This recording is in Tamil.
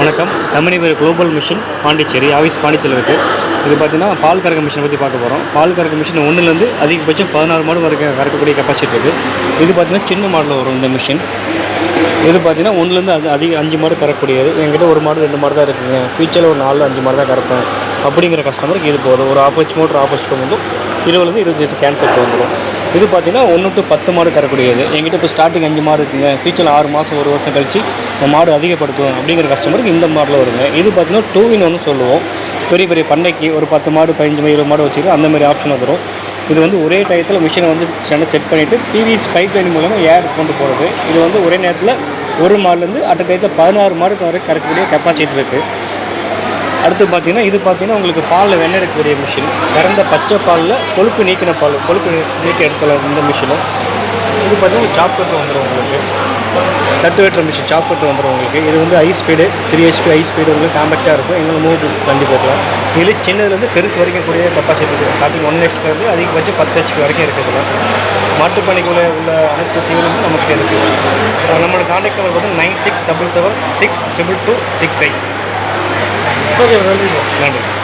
வணக்கம். கம்பெனி பேர் குளோபல் மிஷின் பாண்டிச்சேரி. ஆஃபீஸ் பாண்டிச்சேரியில் இருக்குது இது பார்த்தீங்கன்னா பால் கறக்க மிஷினை பற்றி பார்க்க போகிறோம் பால் கறக்க மிஷின் ஒன்றுலேருந்து அதிகபட்சம் பதினாறு மாடு வரைக்கும் கறக்கக்கூடிய கெப்பாசிட்டி இருக்குது இது பார்த்தீங்கன்னா சின்ன மாடலில் வரும் இந்த மிஷின் இது பார்த்தீங்கன்னா ஒன்றுலேருந்து அது அதிக அஞ்சு மாடு கறக்கக்கூடியது. என்கிட்ட ஒரு மாடு ரெண்டு மாடு தான் இருக்குங்க. ஃபியூச்சரில் ஒரு நாலு அஞ்சு மாடு தான் கறப்பேன். அப்படிங்கிற கஸ்டமருக்கு இது போதும். ஒரு half motor motor half H வந்து இருபதுலேருந்து இருபத்தெட்டு கேன்சல் வந்துடும் இது பார்த்தீங்கன்னா ஒன்று டு பத்து மாடு தரக்கூடியது எங்கிட்ட இப்போ ஸ்டார்டிங் அஞ்சு மாடு இருக்குங்க. ஃபியூச்சரில் ஆறு மாதம் ஒரு வருஷம் கழிச்சு இந்த மாடு அதிகப்படுத்துவோம் அப்படிங்கிற கஸ்டமருக்கு இந்த மாடலில் வருங்க இது பார்த்தீங்கன்னா டூ இன் ஒன்று சொல்லுவோம். பெரிய பெரிய பண்ணைக்கு ஒரு பத்து மாடு பதினஞ்சு மாடு, இருபது மாடு வச்சுருக்கு அந்த மாதிரி ஆப்ஷன் வந்துடும் இது வந்து ஒரே டயத்தில் மிஷினை வந்து செட் பண்ணிவிட்டு பிவிசி பைப் லைன் மூலமாக ஏர் கொண்டு போகிறது இது வந்து ஒரே நேரத்தில் ஒரு மாடுலேருந்து அட் டயத்தில் பதினாறு மாடுக்கு வரை கறக்கக்கூடிய கெப்பாசிட்டி இருக்குது அடுத்து பார்த்தீங்கன்னா இது பார்த்தீங்கன்னா உங்களுக்கு பாலில் வெண்ணெய் எடுக்கக்கூடிய மிஷின் கறந்த பச்சை பாலில் கொழுப்பு நீக்கின பால் கொழுப்பு நீ- நீக்கி எடுத்துல இந்த மிஷினு இது பார்த்தீங்கன்னா சாப் கட்டு வந்துடும் உங்களுக்கு. தட்டு வெட்டுற மிஷின் சாப் கட்டு வந்துடும் உங்களுக்கு. இது வந்து I speed three HP I speed உங்களுக்கு காம்பேக்டாக இருக்கும். எங்களுக்கு மூவ் பண்ணி போகலாம். இதில் சின்னதுலேருந்து பெருசு வரைக்கும் கூடிய கெப்பாசிட்டி இருக்குது. ஸ்டார்டிங் ஒன் ஹெச்பிலேருந்து அதிகபட்சம் பத்து ஹெச்பி வரைக்கும் இருக்குதுல மாட்டுப்பணிக்குள்ளே உள்ள அனைத்து தீவிரமும் நமக்கு இருக்குது. நம்மளோட கான்டாக்ட் நம்பர் பார்த்தீங்கன்னா nine six double seven six triple two six eight okay நன்றி நன்றி